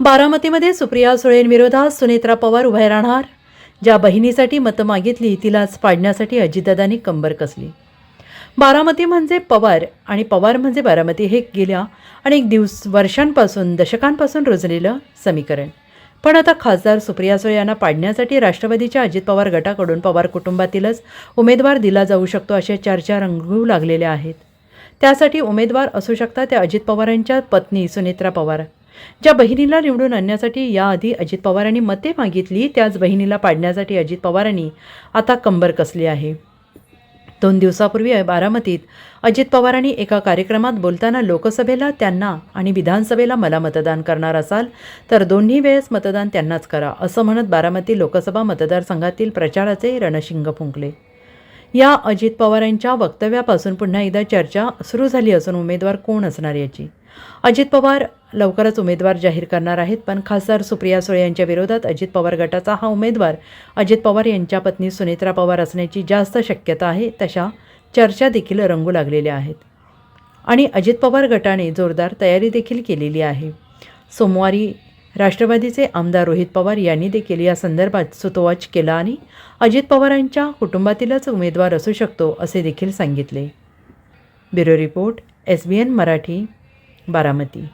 बारामतीमध्ये सुप्रिया सुळेंविरोधात सुनेत्रा पवार उभे राहणार. ज्या बहिणीसाठी मतं मागितली तिलाच पाडण्यासाठी अजितदादांनी कंबर कसली. बारामती म्हणजे पवार आणि पवार म्हणजे बारामती हे गेल्या अनेक दिवस वर्षांपासून दशकांपासून रुजलेलं समीकरण. पण आता खासदार सुप्रिया सुळे यांना पाडण्यासाठी राष्ट्रवादीच्या अजित पवार गटाकडून पवार कुटुंबातीलच उमेदवार दिला जाऊ शकतो अशा चर्चा रंगू लागलेल्या आहेत. त्यासाठी उमेदवार असू शकतात त्या अजित पवारांच्या पत्नी सुनेत्रा पवार. ज्या बहिणीला निवडून आणण्यासाठी याआधी अजित पवारांनी मते मागितली त्याच बहिणीला पाडण्यासाठी अजित पवारांनी आता कंबर कसली आहे? दोन दिवसापूर्वी बारामतीत अजित पवारांनी एका कार्यक्रमात बोलताना लोकसभेला त्यांना आणि विधानसभेला मला मतदान करणार असाल तर दोन्ही वेळेस मतदान त्यांनाच करा असं म्हणत बारामती लोकसभा मतदारसंघातील प्रचाराचे रणशिंग फुंकले. या अजित पवारांच्या वक्तव्यापासून पुन्हा एकदा चर्चा सुरू झाली असून उमेदवार कोण असणार याची? अजित पवार लवकरच उमेदवार जाहीर करणार आहेत पण खासदार सुप्रिया सुळे यांच्या विरोधात अजित पवार गटाचा हा उमेदवार अजित पवार यांच्या पत्नी सुनेत्रा पवार असण्याची जास्त शक्यता आहे तशा चर्चा देखील रंगू लागलेल्या आहेत. आणि अजित पवार गटाने जोरदार तयारी देखील केलेली आहे. सोमवारी राष्ट्रवादीचे आमदार रोहित पवार यांनी देखील या संदर्भात सुतोवाच केला आणि अजित पवारांच्या कुटुंबातीलच उमेदवार असू शकतो असे देखील सांगितले. Bureau report S B N Marathi Baramati.